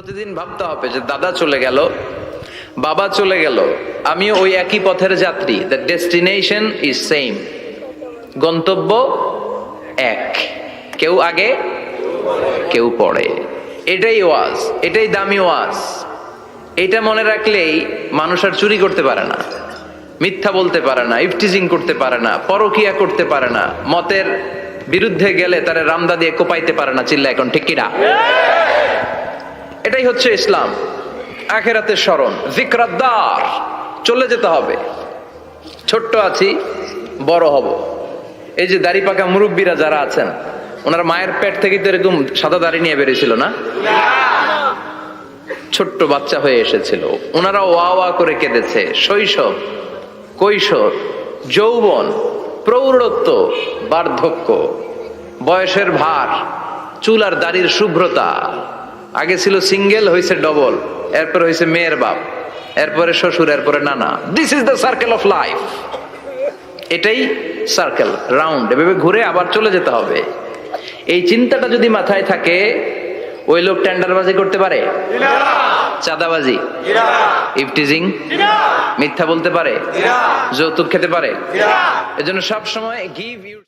প্রতিদিন ভাবতে হবে যে দাদা চলে গেল, বাবা চলে গেল। আমি ওই একই পথের যাত্রী। দ্য ডেস্টিনেশন ইজ সেম গন্তব্য এক। কেউ আগে, কেউ পড়ে এটাই ওয়াজ, এটাই দামি ওয়াজ। এটা মনে রাখলেই মানুষ আর চুরি করতে পারে না, মিথ্যা বলতে পারে না, ইফটিজিং করতে পারে না, পরকিয়া করতে পারে না, মতের বিরুদ্ধে গেলে তারা রামদা দিয়ে কোপাইতে পারে না চিল্লা এখন ঠিক কিনা? এটাই হচ্ছে ইসলাম। আখেরাতের স্মরণ। জিক্রাদ্দার চলে যেতে হবে। ছোট্ট আছি, বড় হব। এই যে দাড়ি পাকা মুরব্বীরা যারা আছেন, ওনার মায়ের পেট থেকে তো এরকম সাদা দাড়ি নিয়ে বেরিয়েছিল না? ছোট্ট বাচ্চা হয়ে এসেছিল। ওনারা ওয়া ওয়া করে কেঁদেছে। শৈশব, কৈশোর, যৌবন, প্রৌঢ়ত্ব, বার্ধক্য, বয়সের ভার, চুল আর দাড়ির শুভ্রতা। আগে ছিল সিঙ্গেল হয়েছে ডবল এরপর হয়েছে মেয়ের বাপ এরপরে শ্বশুর এরপরে নানা। This is the circle of life এটাই সার্কেল রাউন্ড এভাবে ঘুরে আবার চলে যেতে হবে। এই চিন্তাটা যদি মাথায় থাকে ওই লোক টেন্ডারবাজি করতে পারে? চাঁদাবাজি? ইফটিজিং? মিথ্যা বলতে পারে? যৌতুক খেতে পারে? এজন্য সব সময় গিভ ইউ